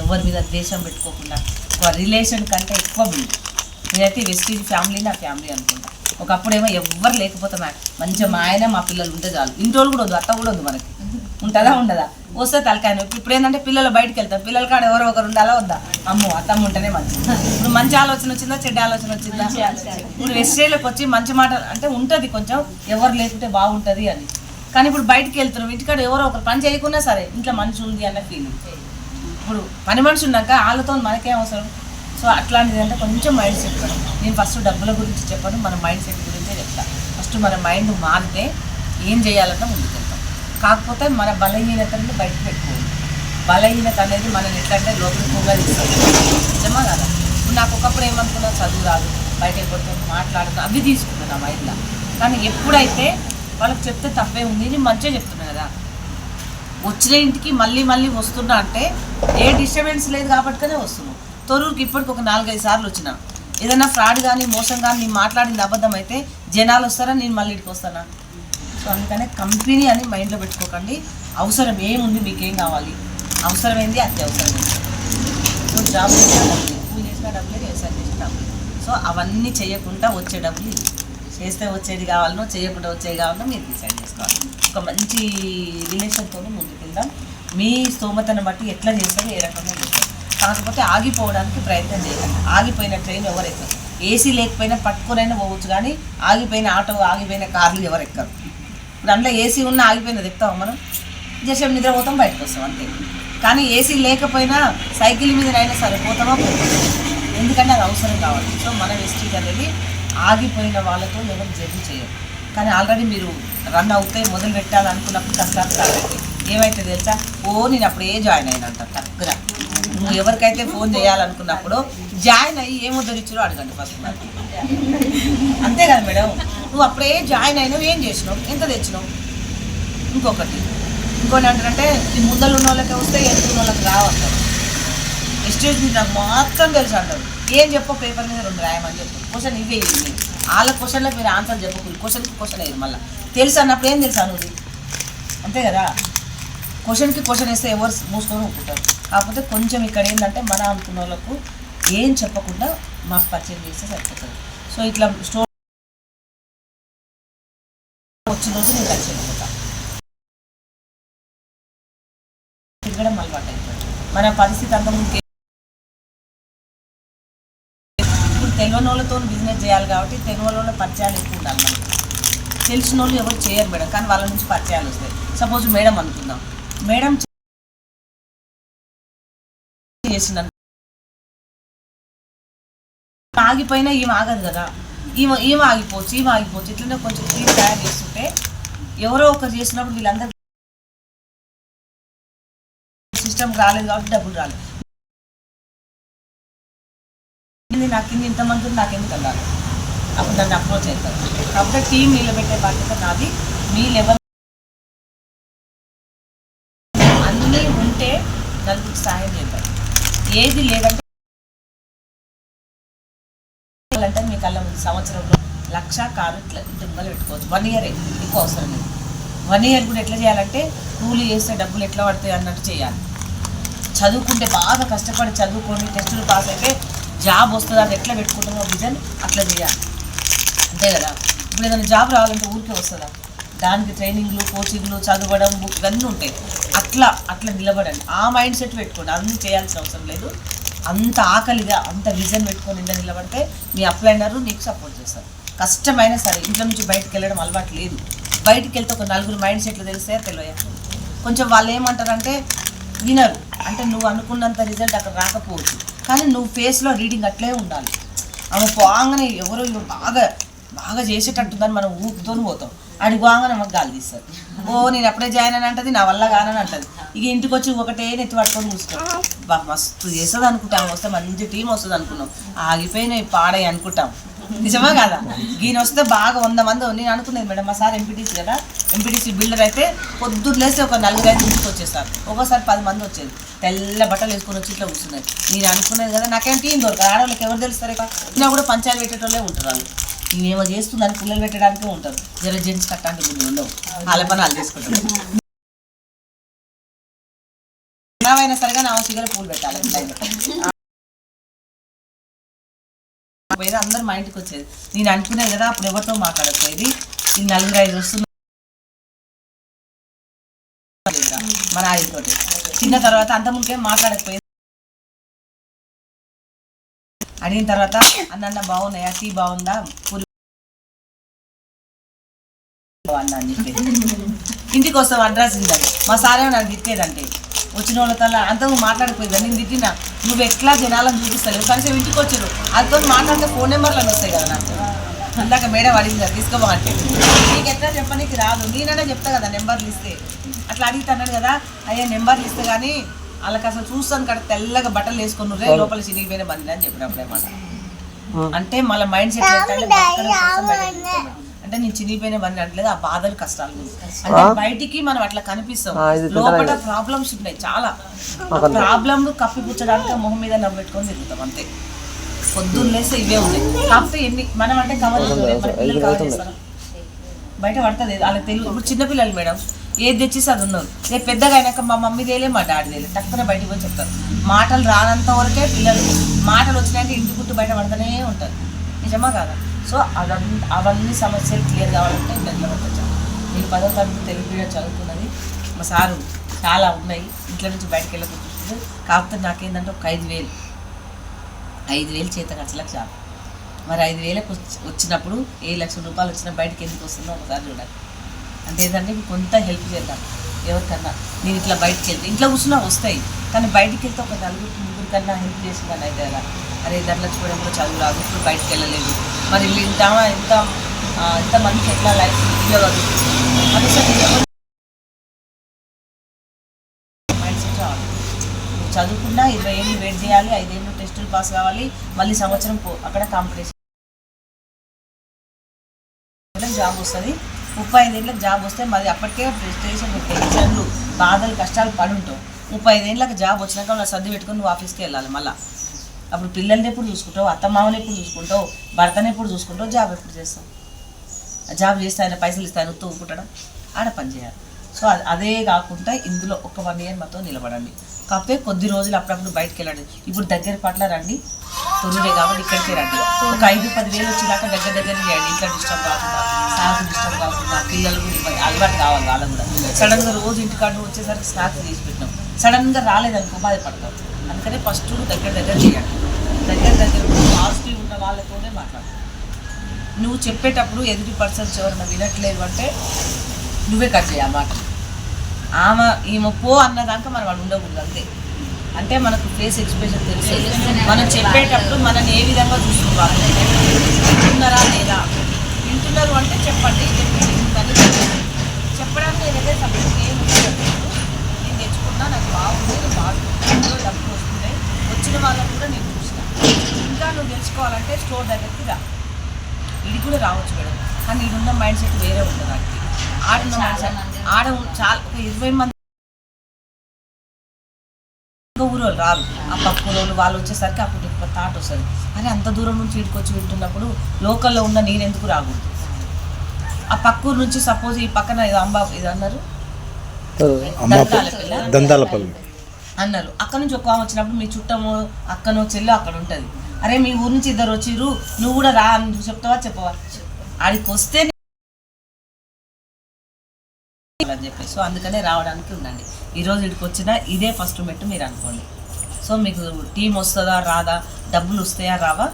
ఎవరి మీద ద్వేషం పెట్టుకోకుండా ఒక రిలేషన్ కంటే ఎక్కువ బిల్డ్ నేనైతే వెస్టీజ్ ఫ్యామిలీ నా ఫ్యామిలీ అనుకుంటా. ఒకప్పుడేమో ఎవ్వరు లేకపోతే మా మంచిగా మా ఆయన మా పిల్లలు ఉంటే చాలు. ఇంటోళ్ళు కూడా వద్దు అత్త కూడా వద్దు మనకి. ఉంటుందా ఉండదా? వస్తే తలకాయ నొప్పి. ఇప్పుడు ఏంటంటే పిల్లలు బయటకు వెళ్తారు. పిల్లల కాడ ఎవరో ఒకరు ఉండాలా వద్దా? అమ్మో అత్తమ్మ ఉంటేనే మంచిది. ఇప్పుడు మంచి ఆలోచన వచ్చిందా చెడ్డ ఆలోచన వచ్చిందా? ఇప్పుడు వెస్టేజ్లోకి వచ్చి మంచి మాట అంటే ఉంటుంది కొంచెం ఎవరు లేకుంటే బాగుంటుంది అని. కానీ ఇప్పుడు బయటికి వెళ్తున్నాం ఇంటికాడ ఎవరో ఒకరు పని చేయకున్నా సరే ఇంట్లో మనిషి ఉంది అన్న ఫీలింగ్ ఇప్పుడు పని మనిషి ఉన్నాక వాళ్ళతో మనకేం అవసరం? సో అట్లాంటిది అంటే కొంచెం మైండ్ సెట్ నేను ఫస్ట్ డబ్బుల గురించి చెప్పను మన మైండ్ సెట్ గురించే చెప్తా. ఫస్ట్ మన మైండ్ మారితే ఏం చేయాలన్నా ముందుకెళ్తాం. కాకపోతే మన బలహీనతని బయట పెట్టుకోవాలి బలహీనత అనేది మనం ఎట్లంటే లోపల ఎక్కువగా తీస్తుంది నిజమా కదా? ఇప్పుడు నాకు ఒకప్పుడు ఏమనుకున్నా చదువు రాదు బయట ఎప్పుడు మాట్లాడుతూ అవి తీసుకున్నాను మైండ్లో కానీ ఎప్పుడైతే వాళ్ళకి చెప్తే తప్పే ఉంది నేను మంచిగా చెప్తాను వచ్చిన ఇంటికి మళ్ళీ మళ్ళీ వస్తున్నా అంటే ఏ డిస్టర్బెన్స్ లేదు కాబట్టినే వస్తున్నాం. తొరూరుకి ఇప్పటికి ఒక నాలుగైదు సార్లు వచ్చిన. ఏదైనా ఫ్రాడ్ కానీ మోసం కానీ నేను మాట్లాడింది అబద్ధం అయితే జనాలు వస్తారా నేను మళ్ళీ ఇంటికి వస్తానా? సో అందుకనే కంపెనీ అని మైండ్లో పెట్టుకోకండి. అవసరం ఏముంది మీకేం కావాలి? అవసరమైంది అత్యవసరం సో జాబ్ చేసినా డబ్బులే పూజ డబ్బులే వ్యవసాయం చేసిన సో అవన్నీ చేయకుండా వచ్చే డబ్బులు చేస్తే వచ్చేది కావాలనో చేయకుండా వచ్చేది కావాలనో మీరు డిసైడ్ చేసుకోవాలి. ఒక మంచి రిలేషన్తో ముందు వెళ్దాం మీ స్తోమతను బట్టి ఎట్లా చేస్తారు ఏ రకంగా చేస్తారు. కాకపోతే ఆగిపోవడానికి ప్రయత్నం చేయాలి ఆగిపోయిన ట్రైన్ ఎవరు ఎక్కరు. ఏసీ లేకపోయినా పట్టుకునైనా పోవచ్చు కానీ ఆగిపోయిన ఆటో ఆగిపోయిన కార్లు ఎవరు ఎక్కరు. ఇప్పుడు అందులో ఏసీ ఉన్న ఆగిపోయిన ఎక్కుతాం మనం? జస్ట్ నిద్రపోతాం బయటకు వస్తాం అంతే. కానీ ఏసీ లేకపోయినా సైకిల్ మీదనైనా సరే పోతామా? పోతాం. ఎందుకంటే అది అవసరం కావాలి. సో మన వెస్టీజ్ అనేది ఆగిపోయిన వాళ్ళతో ఎవరు జర్నీ చేయరు. కానీ ఆల్రెడీ మీరు రన్ అవుతే మొదలు పెట్టాలనుకున్నప్పుడు కష్టాలు స్టార్ట్ ఏమైతే తెలుసా? ఓ నేను అప్పుడే జాయిన్ అయినా అంట తక్కువ నువ్వు ఎవరికైతే ఫోన్ చేయాలనుకున్నప్పుడు జాయిన్ అయ్యి ఏమో దొరిచారో అడగండి ఫస్ట్ మరి. అంతే కదా మేడం? నువ్వు అప్పుడే జాయిన్ అయినావు ఏం చేసినావు? ఎంత తెచ్చినావు? ఇంకొకటి. ఇంకోటి అంటారంటే ఈ ముందలు ఉన్న వాళ్ళకి వస్తే ఎదురు వాళ్ళకి రావంటారు ఎస్టేషన్ మీద నాకు మాత్రం తెలుసు అంటారు. ఏం చెప్పో పేపర్ మీద రెండు రాయమని చెప్పు. క్వశ్చన్ ఇవే వాళ్ళ క్వశ్చన్లకు మీరు ఆన్సర్ చెప్పకూడదు క్వశ్చన్కి క్వశ్చన్ అయ్యారు మళ్ళీ. తెలుసు అన్నప్పుడు ఏం తెలుసు అనుది? అంతే కదా? క్వశ్చన్కి క్వశ్చన్ వేస్తే ఎవరు మూసుకొని ఒప్పుకుంటారు కాకపోతే కొంచెం ఇక్కడ ఏంటంటే మన అనుకున్న వాళ్ళకు ఏం చెప్పకుండా మాకు పరిచయం చేస్తే సరిపోతుంది. సో ఇట్లా స్టోర్ వచ్చిన రోజు నేను కలిసి వెళ్ళిపోతా తిరగడం అలవాటు అయిపోయింది. మన పరిస్థితి అంత ముందుకు తెలియని వాళ్ళతో బిజినెస్ చేయాలి కాబట్టి తెలియని వాళ్ళ పరిచయాలు ఎక్కువ ఉండాలి మనకి. తెలిసిన వాళ్ళు ఎవరు చేయరు మేడం కానీ వాళ్ళ నుంచి పరిచయాలు వస్తాయి. సపోజ్ మేడం అనుకుందాం. మేడం చేసిన ఆగిపోయినా ఈమె ఆగదు కదా. ఈమె ఈమె ఆగిపోవచ్చు ఈమె ఆగిపోవచ్చు? ఇట్లనే కొంచెం క్లీన్ తయారు చేస్తుంటే ఎవరో ఒకరు చేసినప్పుడు వీళ్ళందరూ సిస్టమ్ రాలేదు కాబట్టి డబ్బులు రాలేదు. నాకు కింద ఇంతమంది ఉంది, నాకు ఎందుకు వెళ్ళాలి అప్పుడు దాన్ని అప్రోచ్ అవుతారు కాబట్టి టీం నిలబెట్టే బాధ్యత నాది. మీ లెవెల్ ఏది ఉంటే నలుగురికి సహాయం చేద్దాం. ఏది లేదంటే అంటే మీ కళ్ళ ముందు సంవత్సరంలో లక్ష కారు ఇట్లా ఇంటి పెట్టుకోవచ్చు. వన్ ఇయరే ఎక్కువ అవసరం లేదు. వన్ ఇయర్ కూడా ఎట్లా చేయాలంటే కూలీ చేస్తే డబ్బులు ఎట్లా పడతాయి అన్నట్టు చేయాలి. చదువుకుంటే బాగా కష్టపడి చదువుకొని టెస్టులు పాస్ అయితే జాబ్ వస్తుంది అది ఎట్లా పెట్టుకుంటామో విజన్ అట్లా చేయాలి. అంతే కదా? ఇప్పుడు ఏదైనా జాబ్ రావాలంటే ఊరికే వస్తుందా? దానికి ట్రైనింగ్లు కోచింగ్లు చదవడం ఇవన్నీ ఉంటాయి. అట్లా అట్లా నిలబడండి. ఆ మైండ్ సెట్ పెట్టుకోండి. అన్నీ చేయాల్సిన అవసరం లేదు. అంత ఆకలిగా అంత విజన్ పెట్టుకొని ఇంత నిలబడితే మీ అప్లైనరు నీకు సపోర్ట్ చేస్తారు. కష్టమైనా సరే ఇంట్లో నుంచి బయటకు వెళ్ళడం అలవాటు లేదు. బయటికి వెళ్తే ఒక నలుగురు మైండ్ సెట్లు తెలిస్తే తెలియదు కొంచెం వాళ్ళు ఏమంటారంటే వినరు. అంటే నువ్వు అనుకున్నంత రిజల్ట్ అక్కడ రాకపోవచ్చు. కానీ నువ్వు ఫేస్లో రీడింగ్ అట్లే ఉండాలి. ఆమె పోగానే ఎవరో ఇవి బాగా బాగా చేసేటట్టుందని మనం ఊపుతోని పోతాం. అడిగి పోగానే మాకు గాలి ఓ నేను ఎప్పుడే జాయిన్ అని అంటది నా వల్ల కానని అంటది. ఇక ఇంటికి వచ్చి ఒకటే నెత్తి పట్టుకొని కూర్చుంటాం బా మస్తు చేస్తుంది అనుకుంటాం వస్తే మంచి టీం వస్తుంది అనుకున్నాం ఆగిపోయినాయి పాడాయి అనుకుంటాం. నిజమా కదా? ఈయన వస్తే బాగా వంద మంది నేను అనుకునేది మేడం మా సార్ ఎంపీటీసీ కదా ఎంపీటీసీ బిల్డర్ అయితే పొద్దున్న ఒక నలుగురు ఐదు ఇంటికి వచ్చేసారు ఒక్కోసారి పది మంది వచ్చేది. తెల్ల బట్టలు వేసుకొని వచ్చి ఇట్లా కూర్చున్నారు. నేను అనుకునేది కదా నాకేం టీం దొరకదు. ఆడవాళ్ళకి ఎవరు తెలుస్తారు ఇలా కూడా పంచాయతీ పెట్టేటోళ్ళే ఉంటారు వాళ్ళు. నేనేమో చేస్తుందని పిల్లలు పెట్టడానికే ఉంటారు. జర జెంట్స్ కట్టాంటి బుద్ధి ఉండవు. వాళ్ళ పని వాళ్ళు చేసుకుంటారు. ఏమైనా సరిగా నా సిగర పూలు పెట్టాలి. పోయేది అందరు మా ఇంటికి వచ్చేది. నేను అనుకునేది కదా అప్పుడు ఎవరితో మాట్లాడకపోయేది. నేను నలుగురు ఐదు వస్తున్నారు మన ఆయనతోటి. తిన్న తర్వాత అంత ముందుకేం మాట్లాడకపోయేది. అడిగిన తర్వాత అన్న బాగున్నాయా? టీ బాగుందా? పూరి బాగుందా? అని చెప్పేది. ఇంటికి వస్తాం అడ్రస్ ఇందని మా సారేమో నాకు తిట్టేదంటే వచ్చిన వాళ్ళతో అంతకు మాట్లాడిపోయింది నేను తిట్టినా? నువ్వు ఎట్లా జనాలను చూపిస్తలేవు? కనీసం ఇంటికి వచ్చారు. అదితో మాట్లాడితే ఫోన్ నెంబర్లు వస్తాయి కదా నాకు. ఇందాక మేడం అడిగింది కదా తీసుకోమంటే నీకు ఎట్లా చెప్పనీకి రాదు. నేనైనా చెప్తా కదా నెంబర్లు ఇస్తే. అట్లా అడుగుతాను కదా అయ్యా నెంబర్లు ఇస్తే కానీ వాళ్ళకి అసలు చూస్తాను కదా తెల్లగా బట్టలు వేసుకొని రే లోపల చినిగిపోయిన బండి అని చెప్పినప్పుడు అనమాట అంటే మళ్ళీ మైండ్ సెట్ అంటే నేను చినిగిపోయిన బండి అంటలేదు ఆ బాధలు కష్టాలు. అంటే బయటికి మనం అట్లా కనిపిస్తాం. లోపల ప్రాబ్లమ్స్ ఉన్నాయి చాలా. ప్రాబ్లం కప్పిపుచ్చడానికి మొహం మీద నవ్వు పెట్టుకొని తిరుగుతాం అంతే. పొద్దున్న లేస్తే ఇవే ఉన్నాయి. కాకపోతే ఎన్ని మనం అంటే కవర్? బయట పడుతుంది వాళ్ళకి తెలియదు ఇప్పుడు చిన్నపిల్లలు మేడం ఏది తెచ్చేసి అది ఉన్నారు రేపు పెద్దగా అయినాక మా మమ్మీ తేలే మా డాడీ తేలే. టక్కున బయటకు పోయి చెప్తారు. మాటలు రానంత వరకే పిల్లలు మాటలు వచ్చినాక ఇంటి గుట్టు బయట పడుతూనే ఉంటారు నిజమా కాదా? సో అవన్నీ అవన్నీ సమస్యలు క్లియర్ కావాలంటే ఇంట్లో పెట్టచ్చు నేను పదో తరగతి తెలుగు మీడియం చదువుకున్నది మా సారు చాలా ఉన్నాయి. ఇంట్లో నుంచి బయటకు వెళ్ళకుండా కాకపోతే నాకేంటంటే ఒక ఐదు వేలు. ఐదు వేలు చేత ఖర్చులకు చాలు. మరి ఐదు వేలకు వచ్చినప్పుడు ఏ లక్షల రూపాయలు వచ్చినా బయటకి ఎందుకు వస్తుందో ఒకసారి చూడాలి. అంటే ఏంటంటే మీకు కొంత హెల్ప్ చేద్దాం. ఎవరికన్నా. నేను ఇట్లా బయటకు వెళ్తే ఇంట్లో కూర్చున్నా వస్తాయి. కానీ బయటికి వెళ్తే ఒక నలుగురికి ముగ్గురు కన్నా హెల్ప్ చేసిందని అయితే కదా. అరే ధరలక్ష్మి మేడం కూడా చదువు రాదు ఇప్పుడు బయటకు వెళ్ళలేదు. మరి వీళ్ళు ఇంత ఇంత ఇంతమందికి ఎట్లా లైఫ్ ఉద్యోగాలు అనేసి చదువుకున్నా ఇరవై ఏళ్ళు వెయిట్ చేయాలి ఐదేళ్ళు టెస్టులు పాస్ కావాలి మళ్ళీ సంవత్సరం అక్కడ కాంపిటీషన్. జాబ్ వస్తుంది. ముప్పై ఐదేళ్ళకి జాబ్ వస్తే మరి అప్పటికే ప్రెస్టేషన్ టెన్షన్లు బాధలు కష్టాలు పడుంటావు. ముప్పై ఐదేళ్ళకి జాబ్ వచ్చినాక వాళ్ళు సర్ది పెట్టుకొని నువ్వు ఆఫీస్కి వెళ్ళాలి మళ్ళీ. అప్పుడు పిల్లల్ని ఎప్పుడు చూసుకుంటావు? అత్తమామని ఎప్పుడు చూసుకుంటావు? భర్తని ఎప్పుడు చూసుకుంటావు? జాబ్ ఎప్పుడు చేస్తావు? ఆ జాబ్ చేస్తే ఆయన పైసలు ఇస్తాయని ఆయన తూకుంటాడా ఆడ పని చేయాలి. సో అది అదే కాకుండా ఇందులో ఒక వన్ ఇయర్ మాతో నిలబడండి. కాకపోతే కొద్ది రోజులు అప్పుడప్పుడు బయటకు వెళ్ళండి. ఇప్పుడు దగ్గర పట్ల రండి. తొలిరే కాబట్టి ఇక్కడికి రండి. ఒక ఐదు పది వేలు వచ్చేదాకా దగ్గర దగ్గర చేయండి. ఇంట్లో డిస్టర్బ్ కాకుండా స్నాక్స్ డిస్టర్బ్ కాకుండా పిల్లలు అలవాటు కావాలి వాళ్ళకు కూడా. సడన్గా రోజు ఇంటికాడ వచ్చేసరికి స్నాక్స్ చేసి పెట్టినాం. సడన్గా రాలేదనుకో బాధపడతాం. అందుకనే ఫస్ట్ దగ్గర దగ్గర చేయండి. దగ్గర దగ్గర పాజిటివ్ ఉన్న వాళ్ళతోనే మాట్లాడు నువ్వు చెప్పేటప్పుడు ఎదుటి పర్సన్స్ ఎవరైనా వినట్లేదు అంటే నువ్వే కట్ చేయ మాట ఆమె ఈమె పో అన్నదాకా మనం వాళ్ళు ఉండకూడదు అంతే. అంటే మనకు ఫేస్ ఎక్స్ప్రెషన్ తెలుసు. మనం చెప్పేటప్పుడు మనం ఏ విధంగా చూసుకోవాలి? వింటున్నారా లేదా? వింటున్నారు అంటే చెప్పండి. చెప్పండి. చెప్పడానికి ఏదైతే సబ్జెక్ట్ ఏం నేను తెచ్చుకున్నా నాకు బాగుంది నేను బాగుంది డబ్బులు వస్తున్నాయి వచ్చిన వాళ్ళని కూడా నేను చూసిన ఇంకా నువ్వు తెలుసుకోవాలంటే స్టోర్ దగ్గరికి రా. ఇది కూడా రావచ్చు మేడం. కానీ ఇడున్న మైండ్ సెట్ వేరే ఉంటుంది ఆడ ఆడ చాలా ఒక ఇరవై మంది ఊరు రారు. ఆ పక్క ఊరోళ్ళు వాళ్ళు వచ్చేసరికి అప్పుడు ఒక థాట్ వస్తుంది. అరే అంత దూరం నుంచి ఇక్కడికి వచ్చి వింటున్నప్పుడు లోకల్లో ఉన్న నేను ఎందుకు రాకూడదు? ఆ పక్క ఊరు నుంచి సపోజ్ ఈ పక్కన ఇది అంబా ఇది అన్నారు. దందాలపల్లి అన్నారు. అక్కడ నుంచి ఒక వచ్చినప్పుడు మీ చుట్టము అక్కనో చెల్లి అక్కడ ఉంటుంది. అరే మీ ఊరు నుంచి ఇద్దరు వచ్చిర్రు నువ్వు కూడా రా అని చెప్తావా చెప్పవా? ఆడికి వస్తే అని చెప్పి సో అందుకనే రావడానికి ఉండండి ఈరోజు ఇక్కడికి వచ్చిన ఇదే ఫస్ట్ మెట్టు మీరు అనుకోండి. సో మీకు టీం వస్తుందా రాదా డబ్బులు వస్తాయా రావా?